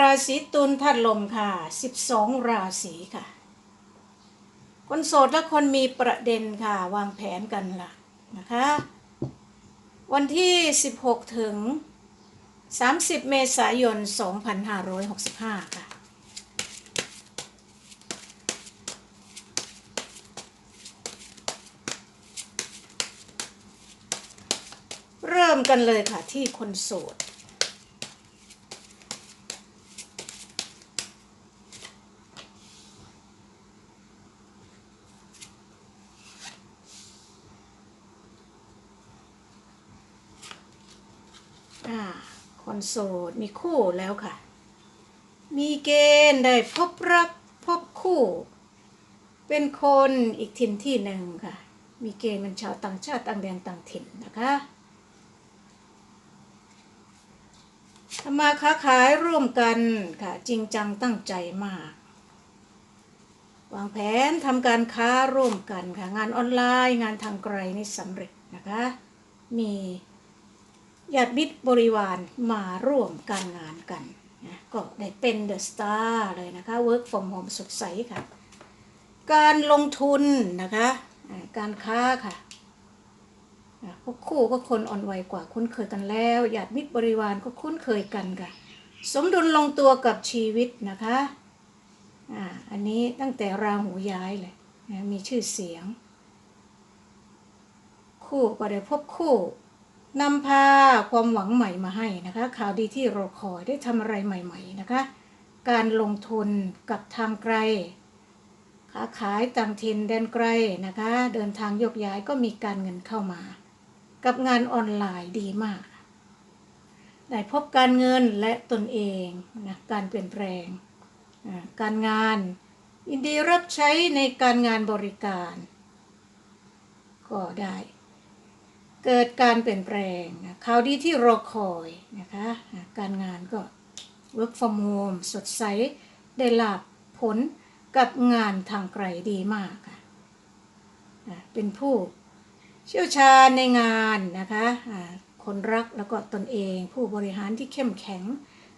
ราศีตุลธาตุลมค่ะ 12 ราศีค่ะ คนโสดและคนมีประเด็นค่ะ วางแผนกันล่ะนะคะ วันที่ 16 ถึง 30 เมษายน 2565 ค่ะเริ่มกันเลยค่ะที่คนโสด อ่าคนโสดมีคู่แล้วค่ะ มีเกณฑ์ได้พบรักพบคู่ เป็นคนอีกถิ่นที่หนึ่งค่ะ มีเกณฑ์เป็นชาวต่างชาติต่างแดนต่างถิ่นนะคะทำมาค้าขายร่วมกันค่ะ จริงจังตั้งใจมาก วางแผนทำการค้าร่วมกันค่ะ งานออนไลน์งานทางไกลนี่สำเร็จนะคะ มี ญาติมิตรบริวารมาร่วมการงานกันนะก็ได้เป็นเดอะสตาร์เลยนะคะ Work from home สดใสค่ะ การลงทุนนะคะการค้าค่ะพวกคู่ก็คนอ่อนไหวกว่าคุ้นเคยกันแล้วญาติมิตรบริวารก็คุ้นเคยกันค่ะ สมดุลลงตัวกับชีวิตนะคะอ่าอันนี้ตั้งแต่ราหูย้ายเลยนะมีชื่อเสียง คู่ก็ได้พบคู่ นำพาความหวังใหม่มาให้นะคะ ข่าวดีที่รอคอยได้ทำอะไรใหม่ ๆ นะคะ การลงทุนกับทางไกลค้าขายต่างถิ่นแดนไกลนะคะ เดินทางยกย้ายก็มีการเงินเข้ามา กับงานออนไลน์ดีมากได้พบการเงินและตนเองนะการเปลี่ยนแปลงการงานยินดีรับใช้ในการงานบริการ ก็ได้ เกิดการเปลี่ยนแปลงข่าวดีที่รอคอยนะคะการงานก็ work from home สดใส ได้ลาบผลกับงานทางไกลดีมากค่ะเป็นผู้เชี่ยวชาญในงานนะคะคนรักแล้วก็ตนเอง ผู้บริหารที่เข้มแข็ง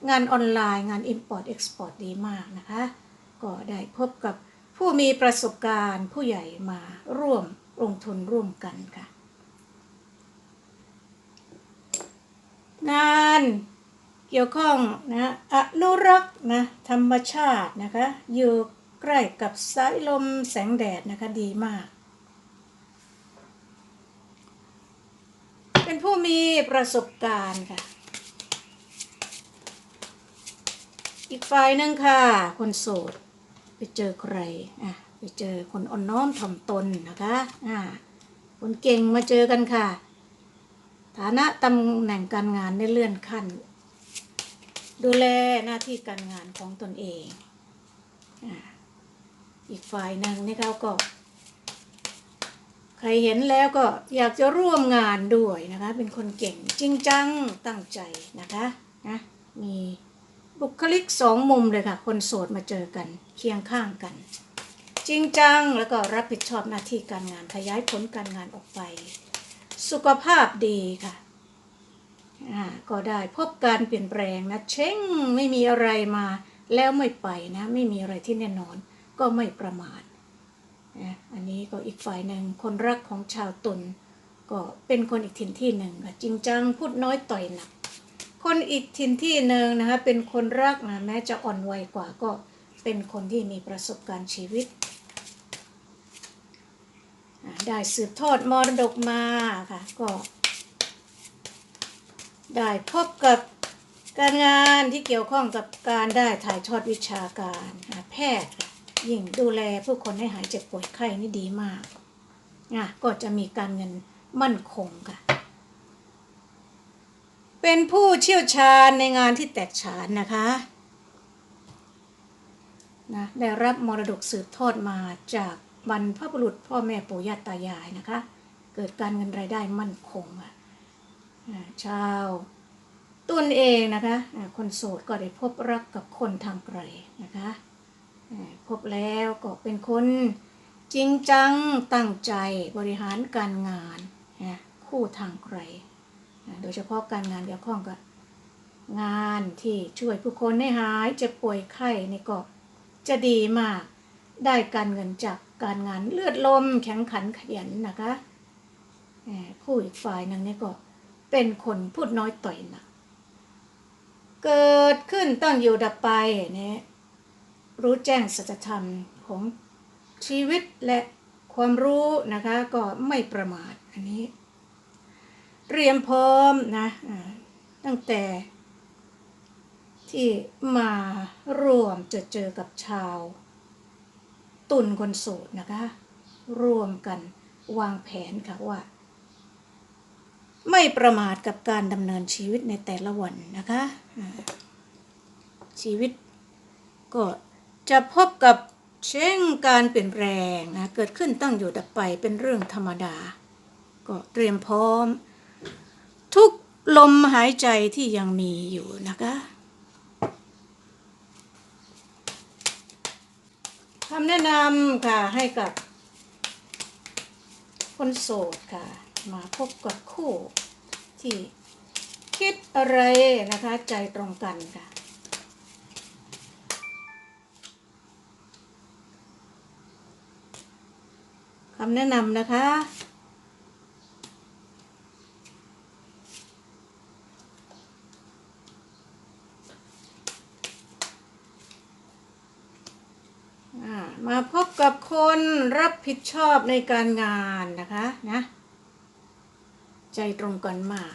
งานออนไลน์งาน Import Export ดีมากนะคะ ก็ได้พบกับผู้มีประสบการณ์ผู้ใหญ่มาร่วมลงทุนร่วมกันค่ะ งานเกี่ยวข้องนะอนุรักษ์นะธรรมชาตินะคะอยู่ใกล้กับสายลมแสงแดดนะคะดีมาก เป็นผู้มีประสบการณ์ค่ะ อีกฝ่ายหนึงค่ะ คนโสด ไปเจอใครอะไปเจอคนอ่อนน้อมถ่อมตนนะคะอ่าคนเก่งมาเจอกันค่ะ ฐานะตำแหน่งการงานได้เลื่อนขั้น ดูแลหน้าที่การงานของตนเองอาอีกฝ่ายหนึ่งนี่เขาก็ ใครเห็นแล้วก็อยากจะร่วมงานด้วยนะคะ เป็นคนเก่งจริงจังตั้งใจนะคะนะมีบุคลิกสองมุมเลยค่ะ คนโสดมาเจอกันเคียงข้างกัน จริงจังแล้วก็รับผิดชอบหน้าที่การงานขยายผลการงานออกไป สุขภาพดีค่ะก็ได้พบการเปลี่ยนแปลงนะเช่งไม่มีอะไรมาแล้วไม่ไปนะ ไม่มีอะไรที่แน่นอน ก็ไม่ประมาทนะอันนี้ก็อีกฝ่ายหนึ่งคนรักของชาวตุลก็เป็นคนอีกถิ่นที่หนึ่งจริงจังพูดน้อยต่อยหนัก คนอีกถิ่นที่หนึ่งนะคะเป็นคนรักนะแม้จะอ่อนวัยกว่าก็เป็นคนที่มีประสบการณ์ชีวิต ได้สืบทอดมรดกมาค่ะ ก็ได้พบกับการงานที่เกี่ยวข้องกับการได้ถ่ายทอดวิชาการแพทย์ยิ่งดูแลผู้คนให้หายเจ็บป่วยไข้นี่ดีมากอะก็จะมีการเงินมั่นคงค่ะ เป็นผู้เชี่ยวชาญในงานที่แตกฉานนะคะนะได้รับมรดกสืบทอดมาจาก บรรพบุรุษพ่อแม่ปู่ย่าตายายนะคะ เกิดการเงินรายได้มั่นคงค่ะชาวตนเองนะคะ คนโสดก็ได้พบรักกับคนทางไกลนะคะ พบแล้วก็เป็นคนจริงจังตั้งใจบริหารการงานนะคู่ทางไกลโดยเฉพาะการงานเกี่ยวข้องกับงานที่ช่วยผู้คนให้หายเจ็บป่วยไข้นี่ก็จะดีมากได้การเงินจาก การงานเลือดลมแข็งขันขยันนะคะผู้อีกฝ่ายหนึ่งนี่ก็เป็นคนพูดน้อยต่อยหนักเกิดขึ้นตั้งอยู่ดับไปเนี่ยรู้แจ้งสัจธรรมของชีวิตและความรู้นะคะก็ไม่ประมาทอันนี้เตรียมพร้อมนะตั้งแต่ที่มาร่วมจะเจอกับชาว ตุนคนโสดนะคะร่วมกันวางแผนค่ะว่า ไม่ประมาทกับการดำเนินชีวิตในแต่ละวันนะคะ ชีวิตก็จะพบกับเช่งการเปลี่ยนแปลงนะเกิดขึ้นตั้งอยู่ดับไปเป็นเรื่องธรรมดา ก็เตรียมพร้อม ทุกลมหายใจที่ยังมีอยู่นะคะำแนะนำค่ะให้กับคนโสดค่ะ มาพบกับคู่ที่คิดอะไรนะคะใจตรงกันค่ะ คำแนะนำนะคะ อ่ามาพบกับ คนรับผิดชอบในการงานนะคะนะใจตรงกันมาก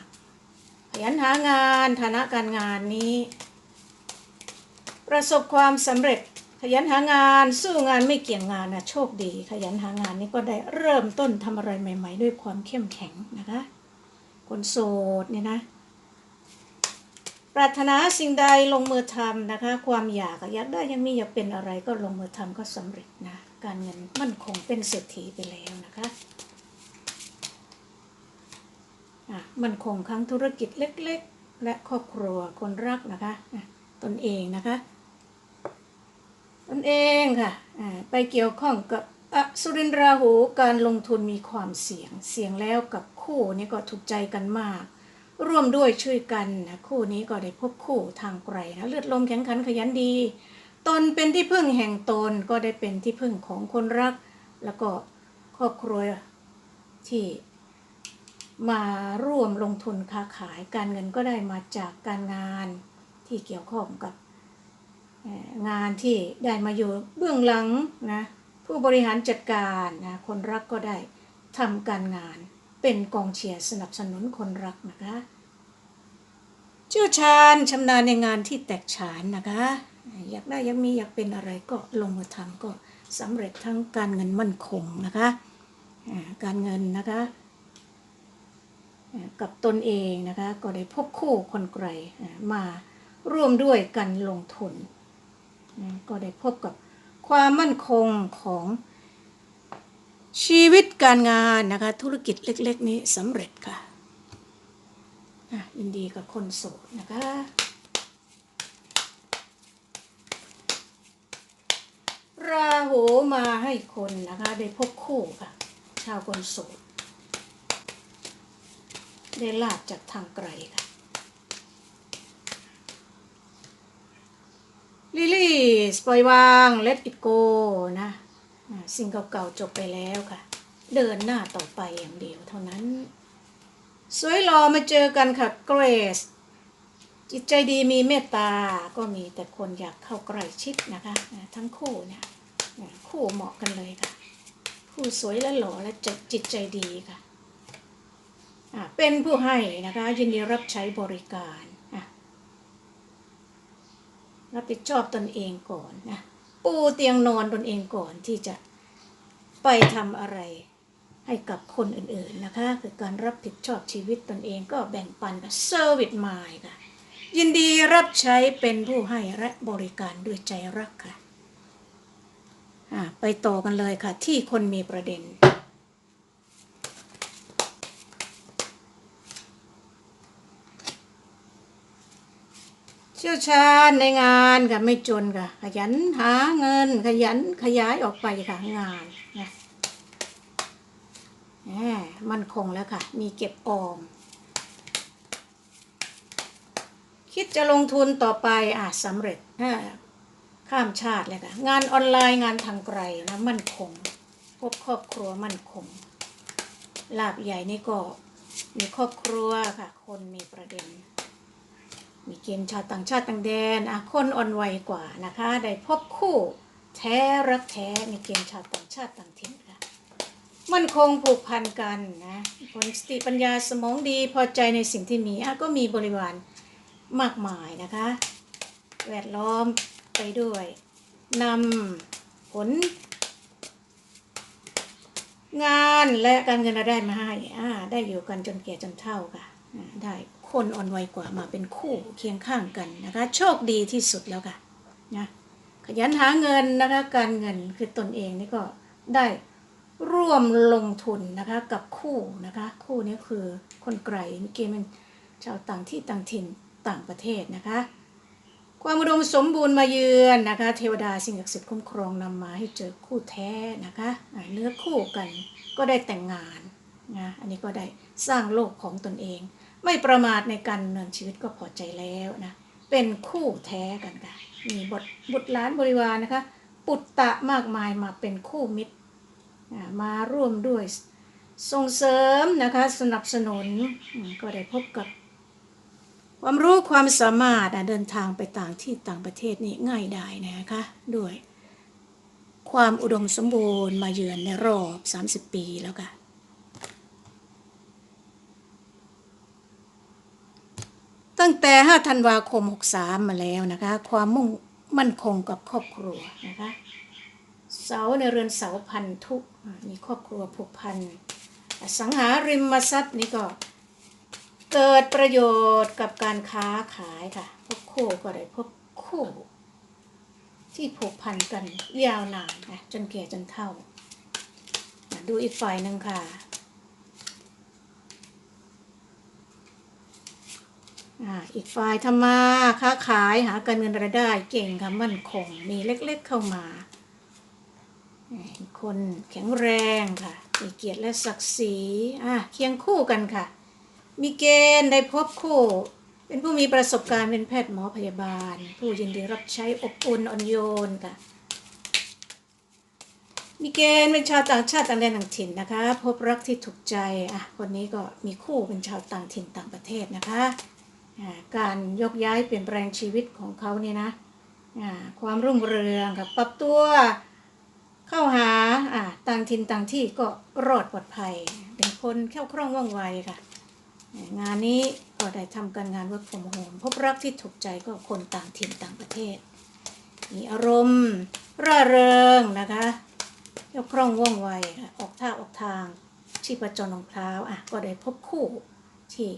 ขยันหางานฐานะการงานนี้ ประสบความสำเร็จขยันหางานสู้งานไม่เกี่ยงงานนะโชคดี ขยันหางานนี้ก็ได้เริ่มต้นทำอะไรใหม่ ๆ ด้วยความเข้มแข็งนะคะคนโสดเนี่ยนะปรารถนาสิ่งใดลงมือทำนะคะ ความอยากอะอยากได้ยังมีอยากเป็นอะไรก็ลงมือทำก็สำเร็จนะ การเงินมั่นคงเป็นเศรษฐีไปแล้วนะคะอะมั่นคงทั้งธุรกิจเล็ก ๆ และครอบครัวคนรักนะคะตนเองนะคะตนเองค่ะอ่าไปเกี่ยวข้องกับอสุรินทราหูการลงทุนมีความเสี่ยง เสี่ยงแล้วกับคู่นี้ก็ถูกใจกันมาก ร่วมด้วยช่วยกันนะคู่นี้ก็ได้พบคู่ทางไกลนะเลือดลมแข็งขันขยันดี ตนเป็นที่พึ่งแห่งตนก็ได้เป็นที่พึ่งของคนรัก แล้วก็ครอบครัวที่มาร่วมลงทุนค้าขายการเงินก็ได้มาจากการงานที่เกี่ยวข้องกับงานที่ได้มาอยู่เบื้องหลังนะผู้บริหารจัดการนะคนรักก็ได้ทำการงานเป็นกองเชียร์สนับสนุนคนรักนะคะเชี่ยวชาญชำนาญในงานที่แตกฉานนะคะ อยากได้อยากมีอยากเป็นอะไรก็ลงมือทำก็สำเร็จทั้งการเงินมั่นคงนะคะการเงินนะคะกับตนเองนะคะก็ได้พบคู่คนไกลมาร่วมด้วยกันลงทุน ก็ได้พบกับความมั่นคงของชีวิตการงานนะคะธุรกิจเล็ก ๆ นี้สำเร็จค่ะอะยินดีกับคนโสดนะคะ ราหูมาให้คนนะคะ ได้พบคู่ค่ะ ชาวคนโสดได้ลาบจากทางไกลค่ะ ลิลี่ปล่อยวาง let it go นะ สิ่งเก่าๆจบไปแล้วค่ะ เดินหน้าต่อไปอย่างเดียวเท่านั้น สวยรอมาเจอกันค่ะเกรซจิตใจดีมีเมตตา ก็มีแต่คนอยากเข้าใกล้ชิดนะคะ ทั้งคู่เนี่ย คู่เหมาะกันเลยค่ะ คู่สวยและหล่อและจิตจิตใจดีค่ะ เป็นผู้ให้นะคะ ยินดีรับใช้บริการรับผิดชอบตนเองก่อนนะปูเตียงนอนตนเองก่อนที่จะไปทำอะไรให้กับคนอื่นๆนะคะ คือการรับผิดชอบชีวิตตนเองก็แบ่งปันกับเซอร์วิสมายค่ะ ยินดีรับใช้เป็นผู้ให้และบริการด้วยใจรักค่ะ ไปต่อกันเลยค่ะ ที่คนมีประเด็น เชี่ยวชาญในงานค่ะไม่จนค่ะ ขยันหาเงิน ขยันขยายออกไปค่ะงานนะแหมมันคงแล้วค่ะ มีเก็บออม คิดจะลงทุนต่อไปอะสำเร็จ ข้ามชาติเลยค่ะ งานออนไลน์งานทางไกลนะมั่นคง พบครอบครัวมั่นคง ลาบใหญ่นี่ก็มีครอบครัวค่ะ คนมีประเด็น มีเกณฑ์ชาวต่างชาติต่างแดนอะคนอ่อนวัยกว่านะคะ ได้พบคู่แท้รักแท้มีเกณฑ์ชาวต่างชาติต่างถิ่นค่ะ มั่นคงผูกพันกันนะผลสติปัญญาสมองดีพอใจในสิ่งที่มีอะก็มีบริวารมากมายนะคะ แวดล้อม ไปด้วยนำผล งานและการเงินเราได้มาให้อ่าได้อยู่กันจนแก่จนเฒ่าค่ะได้คนอ่อนวัยกว่ามาเป็นคู่เคียงข้างกันนะคะ โชคดีที่สุดแล้วค่ะนะขยันหาเงินนะคะการเงินคือตนเองนี่ก็ได้ร่วมลงทุนนะคะกับคู่นะคะ คู่นี้คือคนไกลเมื่อกี้มันชาวต่างที่ต่างถิ่นต่างประเทศนะคะ ความอุดมสมบูรณ์มาเยือนนะคะ เทวดาสิ่งศักดิ์สิทธิ์คุ้มครองนำมาให้เจอคู่แท้นะคะเนื้อคู่กันก็ได้แต่งงานนะอันนี้ก็ได้สร้างโลกของตนเอง ไม่ประมาทในการดำเนินชีวิตก็พอใจแล้วนะเป็นคู่แท้กันค่ะมีบทบุตรหลานบริวารนะคะ ปุตตะมากมายมาเป็นคู่มิตรมาร่วมด้วยส่งเสริมนะคะสนับสนุนก็ได้พบกับ ความรู้ความสามารถอะเดินทางไปต่างที่ต่างประเทศนี่ง่ายได้นะคะด้วย ความอุดมสมบูรณ์มาเยือนในรอบ 30 ปีแล้วค่ะตั้งแต่ 5 ธันวาคม 63 มาแล้วนะคะ ความมุ่งมั่นคงกับครอบครัวนะคะเสาในเรือนเสาพันธุมีครอบครัวผูกพัน สังหาริมทรัพย์นี่ก็ เกิดประโยชน์กับการค้าขายค่ะพบคู่ก็ได้พบคู่ ที่ผูกพันกันยาวนานนะจนแก่จนเฒ่า ดูอีกฝ่ายหนึ่งค่ะอ่าอีกฝ่ายทำมาค้าขายหาการเงินรายได้เก่งค่ะมั่นคง มีเล็กๆเข้ามาอ่าคนแข็งแรงค่ะมีเกียรติและศักดิ์ศรีอะเคียงคู่กันค่ะ มีเกณฑ์ได้พบคู่ เป็นผู้มีประสบการณ์เป็นแพทย์หมอพยาบาล ผู้ยินดีรับใช้อบอุ่นอ่อนโยนค่ะ มีเกณฑ์เป็นชาวต่างชาติต่างแดนต่างถิ่นนะคะ พบรักที่ถูกใจอะคนนี้ก็มีคู่เป็นชาวต่างถิ่นต่างประเทศนะคะการยกย้ายเปลี่ยนแปลงชีวิตของเขาเนี่ยนะความรุ่งเรืองกับปรับตัวเข้าหาต่างถิ่นต่างที่ก็รอดปลอดภัย เป็นคนแค่วคล่องว่องไวค่ะ งานนี้ก็ได้ทำการงานวัดผมโฮมพบรักที่ถูกใจก็คนต่างถิ่นต่างประเทศ มีอารมณ์ร่าเริงนะคะยกคล่องว่องไวออกท่าออกทางชีพจรของพร้าวอะก็ได้พบคู่ที่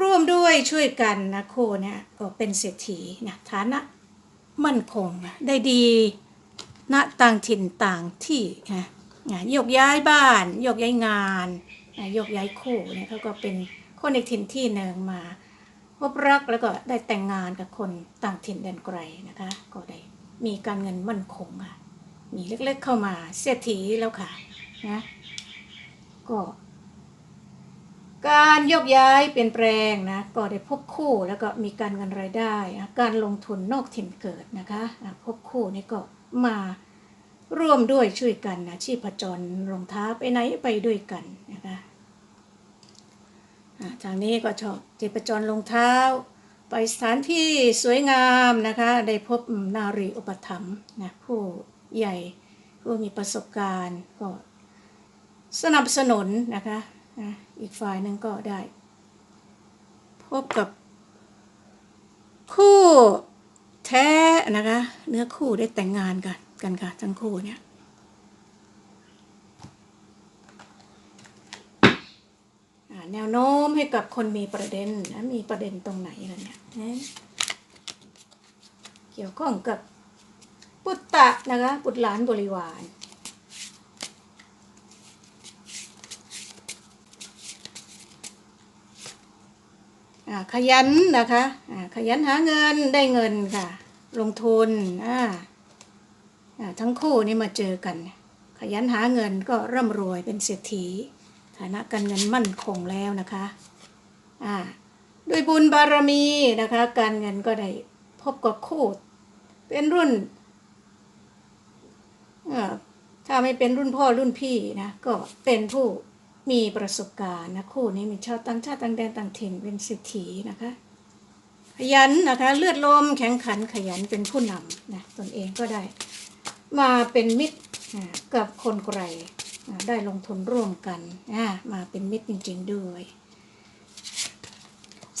ร่วมด้วยช่วยกันนะคู่เนี่ยก็เป็นเศรษฐีนะฐานะมั่นคงได้ดีณต่างถิ่นต่างที่นะอะโยกย้ายบ้านโยกย้ายงาน โยกย้ายคู่เนี่ยเขาก็เป็นคนในถิ่นที่หนึ่งมาพบรักแล้วก็ได้แต่งงานกับคนต่างถิ่นแดนไกลนะคะ ก็ได้มีการเงินมั่นคงค่ะ มีเล็กๆเข้ามาเศรษฐีแล้วค่ะนะก็การยกย้ายเปลี่ยนแปลงนะก็ได้พบคู่แล้วก็มีการเงินรายได้ การลงทุนนอกถิ่นเกิดนะคะอะพบคู่นี่ก็มา ร่วมด้วยช่วยกันนะชีพจรรองเท้าไปไหนไปด้วยกันนะคะทางนี้ก็ชอบชีพจรรองเท้า ไปสถานที่สวยงามนะคะได้พบนารีอุปถัมภ์นะผู้ใหญ่ผู้มีประสบการณ์ก็สนับสนุนนะคะนะอีกฝ่ายหนึ่งก็ได้ พบกับคู่แท้นะคะเนื้อคู่ได้แต่งงานกัน กันค่ะทั้งคู่เนี่ยแนวโน้มให้กับคนมีประเด็นนะมีประเด็นตรงไหนล่ะเนี่ยเกี่ยวข้องกับปุตตะนะคะบุตหลานบริวารขยันนะคะขยันหาเงินได้เงินค่ะ ลงทุนอ่าอ่า ทั้งคู่นี่มาเจอกัน ขยันหาเงินก็ร่ำรวยเป็นเศรษฐี ฐานะการเงินมั่นคงแล้วนะคะอ่าด้วยบุญบารมีนะคะ การเงินก็ได้พบกับคู่ เป็นรุ่นถ้าไม่เป็นรุ่นพ่อรุ่นพี่นะก็เป็นผู้มีประสบการณ์นะคู่นี้มีชาวต่างชาติต่างแดนต่างถิ่นเป็นสิทธินะคะ ขยันนะคะ เลือดลมแข็งขันขยันเป็นผู้นำนะตนเองก็ได้ มาเป็นมิตรอ่ากับคนไกลอ่าได้ลงทุนร่วมกันอ่ามาเป็นมิตรจริง ๆ ด้วย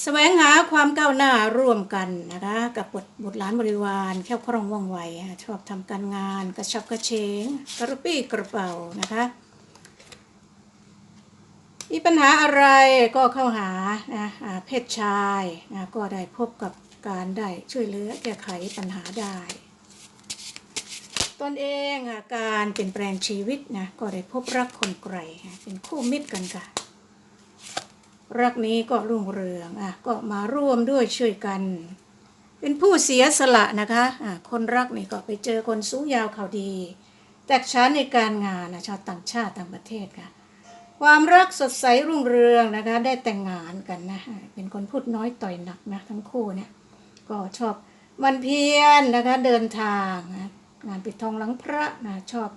แสวงหาความก้าวหน้าร่วมกันนะคะกับบุตรบุตรหลานบริวารแค่คล่องว่องไวอะชอบทำการงานกระชับกระเฉงกระปี้กระเป๋านะคะมีปัญหาอะไรก็เข้าหานะอ่าเพศชายนะก็ได้พบกับการได้ช่วยเหลือแก้ไขปัญหาได้ ตนเองอะการเปลี่ยนแปลงชีวิตนะก็ได้พบรักคนไกลเป็นคู่มิตรกันค่ะรักนี้ก็รุ่งเรืองอะก็มาร่วมด้วยช่วยกัน เป็นผู้เสียสละนะคะอะคนรักนี่ก็ไปเจอคนสูงยาวเขาดีแตกฉานในการงานนะชาวต่างชาติต่างประเทศค่ะ ความรักสดใสรุ่งเรืองนะคะ ได้แต่งงานกันนะเป็นคนพูดน้อยต่อยหนักนะทั้งคู่เนี่ยก็ชอบมันเพียรนะคะเดินทางนะ งานปิดทองหลังพระนะชอบ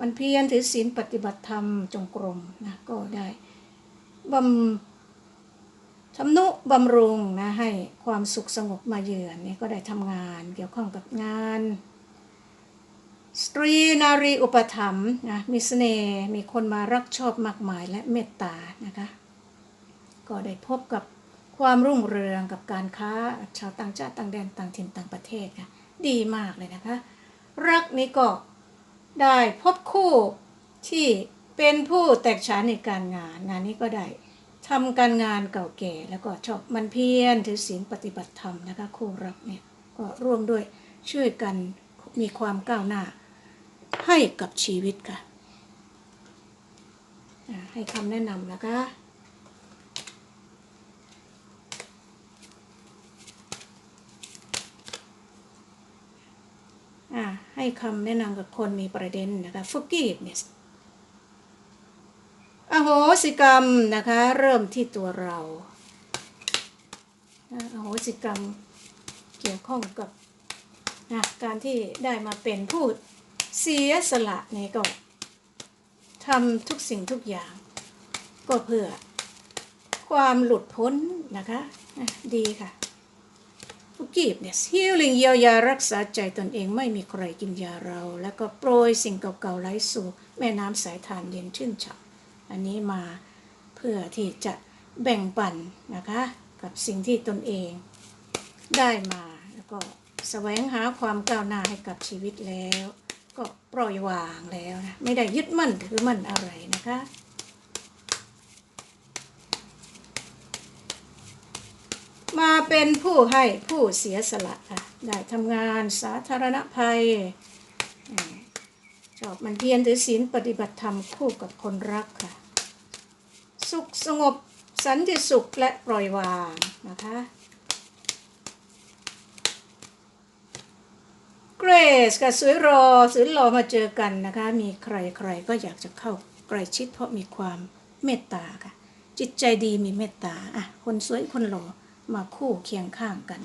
มันเพียรถือศีลปฏิบัติธรรมจงกรมนะก็ได้บำทำนุบำรุงนะให้ความสุขสงบมาเยือนนี่ก็ได้ทำงานเกี่ยวข้องกับงาน สตรีนารีอุปถัมภ์นะมีเสน่ห์มีคนมารักชอบมากมายและเมตตานะคะก็ได้พบกับความรุ่งเรืองกับการค้าชาวต่างชาติต่างแดนต่างถิ่นต่างประเทศค่ะดีมากเลยนะคะ รักนี้ก็ได้พบคู่ที่เป็นผู้แตกฉานในการงาน งานนี้ก็ได้ทำการงานเก่าแก่แล้วก็ชอบมันเพียรถือศีลปฏิบัติธรรมนะคะคู่รักเนี่ยก็ร่วมด้วยช่วยกันมีความก้าวหน้า ให้กับชีวิตค่ะให้คำแนะนำนะคะ ให้คำแนะนำกับคนมีประเด็นนะคะ forgiveness อโหสิกรรมนะคะ เริ่มที่ตัวเราอโหสิกรรมเกี่ยวข้องกับนะการที่ได้มาเป็นผู้เสียสละนี่ก็ทำทุกสิ่งทุกอย่าง ก็เพื่อความหลุดพ้นนะคะ ดีค่ะ กีบเนี่ยฮิลิ่งเยียวยารักษาใจตนเองไม่มีใครกินยาเรา แล้วก็โปรยสิ่งเก่าๆไหลสู่แม่น้ำสายทานเย็นชื่นฉ่ำอันนี้มาเพื่อที่จะแบ่งปันนะคะ กับสิ่งที่ตนเองได้มาแล้วก็แสวงหาความก้าวหน้าให้กับชีวิตแล้ว ก็ปล่อยวางแล้วนะไม่ได้ยึดมั่นถือมั่นอะไรนะคะ มาเป็นผู้ให้ผู้เสียสละค่ะได้ทำงานสาธารณภัยชอบมันเพียรถือศีลปฏิบัติธรรมคู่กับคนรักค่ะ สุขสงบสันติสุขและปล่อยวางนะคะ เกรซกับสวยรอสวยรอมาเจอกันนะคะ มีใครใครก็อยากจะเข้าใกล้ชิดเพราะมีความเมตตาค่ะ จิตใจดีมีเมตตาอะคนสวยคนหล่อ มาคู่เคียงข้างกัน